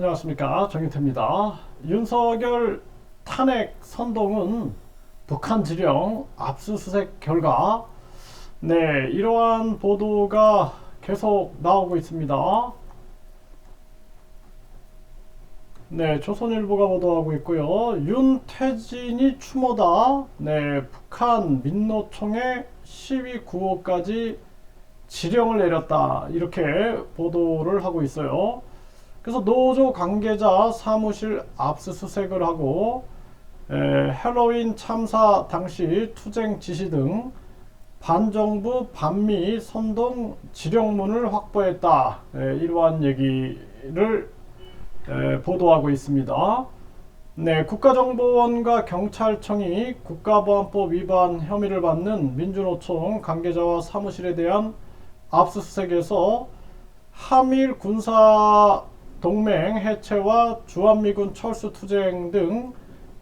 안녕하십니까 정인태입니다. 윤석열 탄핵 선동은 북한 지령 압수수색 결과 네 이러한 보도가 계속 나오고 있습니다. 네 조선일보가 보도하고 있고요. 윤태진이 추모다. 네 북한 민노총의 시위 구호까지 지령을 내렸다 이렇게 보도를 하고 있어요. 그래서 노조 관계자 사무실 압수수색을 하고 에, 헬로윈 참사 당시 투쟁 지시 등 반정부 반미 선동 지령문을 확보했다 에, 이러한 얘기를 에, 보도하고 있습니다. 네, 국가정보원과 경찰청이 국가보안법 위반 혐의를 받는 민주노총 관계자와 사무실에 대한 압수수색에서 한일 군사 동맹 해체와 주한미군 철수 투쟁 등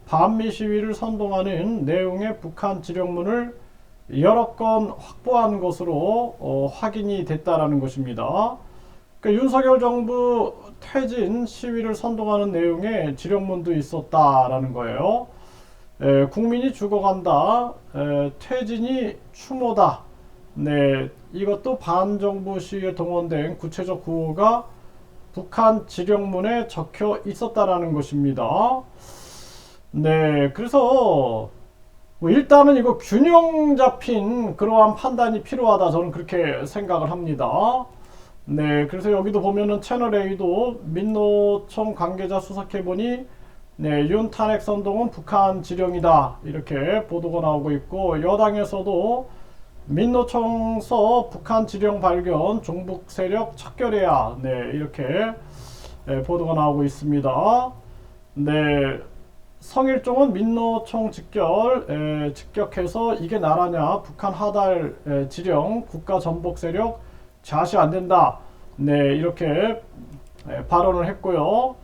반미 시위를 선동하는 내용의 북한 지령문을 여러 건 확보한 것으로 어, 확인이 됐다라는 것입니다. 그러니까 윤석열 정부 퇴진 시위를 선동하는 내용의 지령문도 있었다라는 거예요. 에, 국민이 죽어간다. 에, 퇴진이 추모다. 네, 이것도 반정부 시위에 동원된 구체적 구호가 북한 지령문에 적혀 있었다라는 것입니다. 네, 그래서 뭐 일단은 이거 균형 잡힌 그러한 판단이 필요하다 저는 그렇게 생각을 합니다. 네, 그래서 여기도 보면은 채널 A도 민노총 관계자 수석해 보니 네, 윤 탄핵 선동은 북한 지령이다 이렇게 보도가 나오고 있고 여당에서도 민노총서 북한 지령 발견 종북 세력 척결해야 네 이렇게 네, 보도가 나오고 있습니다. 네 성일종은 민노총 직결 에, 직격해서 이게 나라냐 북한 하달 에, 지령 국가 전복 세력 좌시 안 된다. 네 이렇게 에, 발언을 했고요.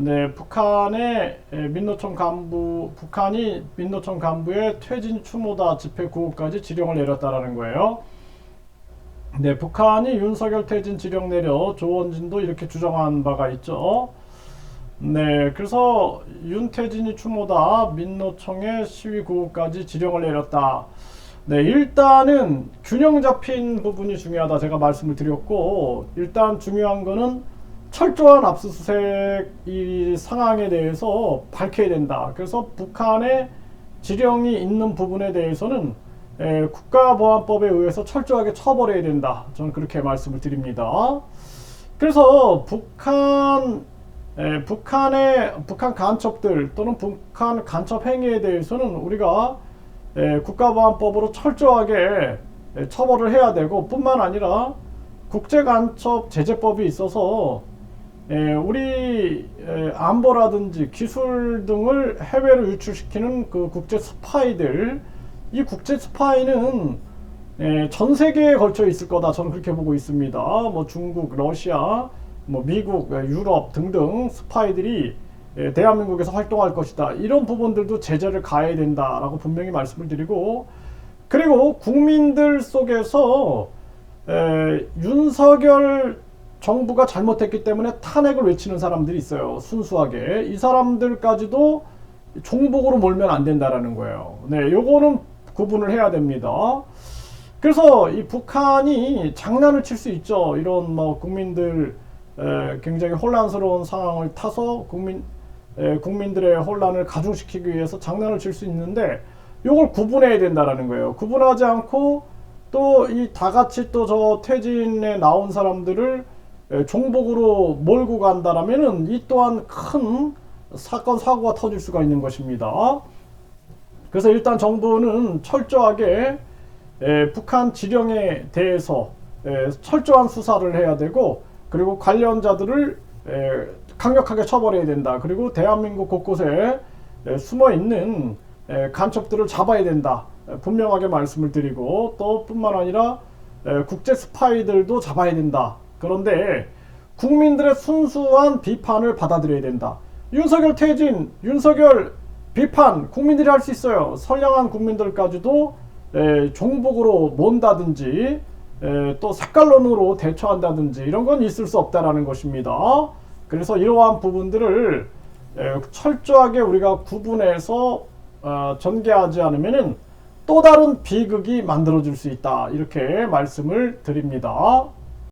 네, 북한의 민노총 간부, 북한이 민노총 간부의 퇴진 추모다 집회 구호까지 지령을 내렸다라는 거예요. 네, 북한이 윤석열 퇴진 지령 내려 조원진도 이렇게 주장한 바가 있죠. 네, 그래서 윤태진이 추모다 민노총의 시위 구호까지 지령을 내렸다. 네, 일단은 균형 잡힌 부분이 중요하다 제가 말씀을 드렸고 일단 중요한 거는 철저한 압수수색 이 상황에 대해서 밝혀야 된다. 그래서 북한의 지령이 있는 부분에 대해서는 에, 국가보안법에 의해서 철저하게 처벌해야 된다. 저는 그렇게 말씀을 드립니다. 그래서 북한 에, 북한의 북한 간첩들 또는 북한 간첩 행위에 대해서는 우리가 에, 국가보안법으로 철저하게 에, 처벌을 해야 되고 뿐만 아니라 국제간첩 제재법이 있어서 예, 우리 예, 안보라든지 기술 등을 해외로 유출시키는 그 국제 스파이들 이 국제 스파이는 예, 전 세계에 걸쳐 있을 거다 저는 그렇게 보고 있습니다. 뭐 중국, 러시아, 뭐 미국, 예, 유럽 등등 스파이들이 예, 대한민국에서 활동할 것이다. 이런 부분들도 제재를 가해야 된다라고 분명히 말씀을 드리고 그리고 국민들 속에서 에, 윤석열 정부가 잘못했기 때문에 탄핵을 외치는 사람들이 있어요. 순수하게. 이 사람들까지도 종복으로 몰면 안 된다라는 거예요. 네, 요거는 구분을 해야 됩니다. 그래서 이 북한이 장난을 칠 수 있죠. 이런 뭐 국민들 에, 굉장히 혼란스러운 상황을 타서 국민 에, 국민들의 혼란을 가중시키기 위해서 장난을 칠 수 있는데 요걸 구분해야 된다라는 거예요. 구분하지 않고 또 이 다 같이 또 저 퇴진에 나온 사람들을 종복으로 몰고 간다라면은 이 또한 큰 사건 사고가 터질 수가 있는 것입니다. 그래서 일단 정부는 철저하게 에, 북한 지령에 대해서 에, 철저한 수사를 해야 되고 그리고 관련자들을 에, 강력하게 처벌해야 된다. 그리고 대한민국 곳곳에 숨어 있는 간첩들을 잡아야 된다. 분명하게 말씀을 드리고 또 뿐만 아니라 국제 스파이들도 잡아야 된다. 그런데 국민들의 순수한 비판을 받아들여야 된다. 윤석열 퇴진, 윤석열 비판 국민들이 할 수 있어요. 선량한 국민들까지도 에, 종북으로 몬다든지 에, 또 색깔론으로 대처한다든지 이런 건 있을 수 없다라는 것입니다. 그래서 이러한 부분들을 에, 철저하게 우리가 구분해서 어, 전개하지 않으면은 또 다른 비극이 만들어질 수 있다 이렇게 말씀을 드립니다.